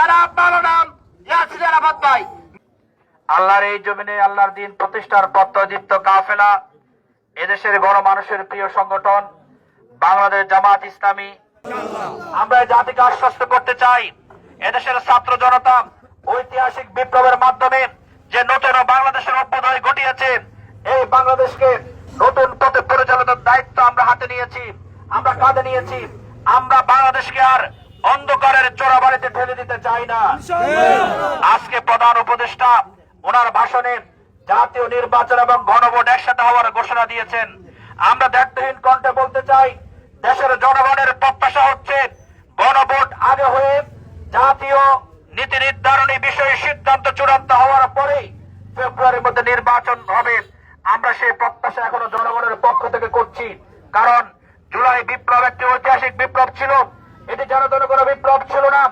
জনাব মাওলানা ইয়াসির আরাফাত ভাই আল্লাহর এই জমিনে আল্লাহর দিন প্রতিষ্ঠার পত্রদীপ্ত কাফেলা, এদেশের গণমানুষের প্রিয় সংগঠন, বাংলাদেশ জামাত ইসলামী। আমরা জাতিকে আশ্বস্ত করতে চাই, এদেশের ছাত্র জনতা, ঐতিহাসিক বিপ্লবের মাধ্যমে যে নতুন বাংলাদেশের অভ্যুদয় ঘটিয়েছে, এই বাংলাদেশকে নতুন পথে পরিচালনার দায়িত্ব আমরা হাতে নিয়েছি, আমরা কাঁধে নিয়েছি, আমরা বাংলাদেশকে আর অন্ধকারের চোরাবাড়িতে ঠেলে দিতে চাই না। আজকে প্রধান উপদেষ্টা ওনার ভাষণে জাতীয় নির্বাচন এবং গণভোট একসাথে হওয়ার ঘোষণা দিয়েছেন। আমরা দায়িত্বহীন কণ্ঠে বলতে চাই দেশের জনগণের প্রত্যাশা হচ্ছে গণভোট আগে হয়ে জাতীয় নীতি নির্ধারণী বিষয়ে সিদ্ধান্ত চূড়ান্ত হওয়ার পরেই ফেব্রুয়ারির মধ্যে নির্বাচন হবে। আমরা সেই প্রত্যাশা এখনও জনগণের পক্ষ থেকে করছি। কারণ জুলাই বিপ্লব একটি ঐতিহাসিক বিপ্লব ছিল। এটি জনগণ কোনো বিপ্লব ছিল না।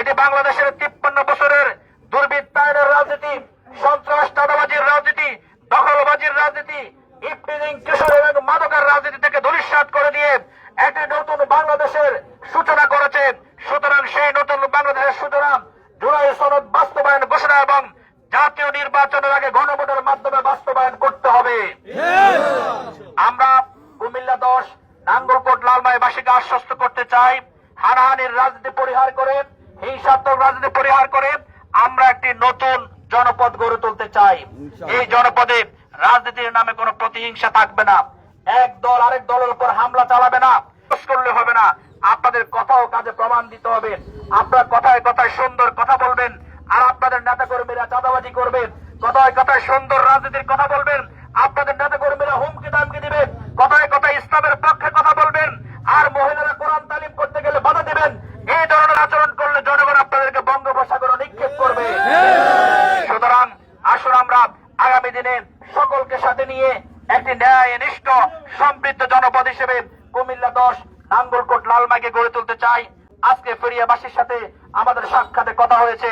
এটি বাংলাদেশের তিপ্পান্ন বছরের দুর্বৃত্তায়নের রাজনীতি সন্ত্রাস চাঁদাবাজির রাজনীতি, দখলবাজির রাজনীতি ইফটিজিং কিশোর এবং মাদকের রাজনীতি থেকে ধূলিসাৎ করে দিয়ে একটি নতুন বাংলাদেশের সূচনা করেছে। সুতরাং সেই নতুন বাংলাদেশের সূচনা জুলাই সনদ বাস্তবায়ন ঘোষণা এবং জাতীয় নির্বাচনের আগে গণভোটের মাধ্যমে বাস্তবায়ন করতে হবে। আমরা কুমিল্লা দশ, নাঙ্গলকোট, লালমাইবাসীকে আশ্বস্ত করতে চাই। হানাহানির রাজনীতি পরিহার করে হিংসাত্মক রাজনীতি পরিহার করে আমরা একটি নতুন জনপদ গড়ে তুলতে চাই। এই জনপদে রাজনীতির নামে কোনো প্রতিহিংসা থাকবে না। এক দল আরেক দলের উপর হামলা চালাবে না করলে হবে না। আপনাদের কথা ও কাজে প্রমাণ দিতে হবে। আপনার কথায় কথায় সুন্দর কথা বলবেন আর আপনাদের নেতা কর্মীরা চাঁদাবাজি করবেন। কথায় কথায় সুন্দর রাজনীতির কথা বলবেন আপনাদের নেতা কর্মীরা হুমকি দামকি দিবেন। কথায় কথায় ইসলামের পক্ষে কথা বলবেন আর মহিলারা কোরআন তালিম করতে গেলে বাধা দিবেন এই ধরনের আচরণ করলে জনগণ আপনাদেরকে বঙ্গোপসাগরে নিক্ষেপ করবে সুতরাং আসুন আমরা আগামী দিনে সকলকে সাথে নিয়ে একটি ন্যায় নিষ্ঠ সমৃদ্ধ জনপদ হিসেবে কুমিল্লা দশ, নাঙ্গলকোট লালমাকে গড়ে তুলতে চাই। আজকে ফেরিয়াবাসীর সাথে আমাদের সাক্ষাতে কথা হয়েছে।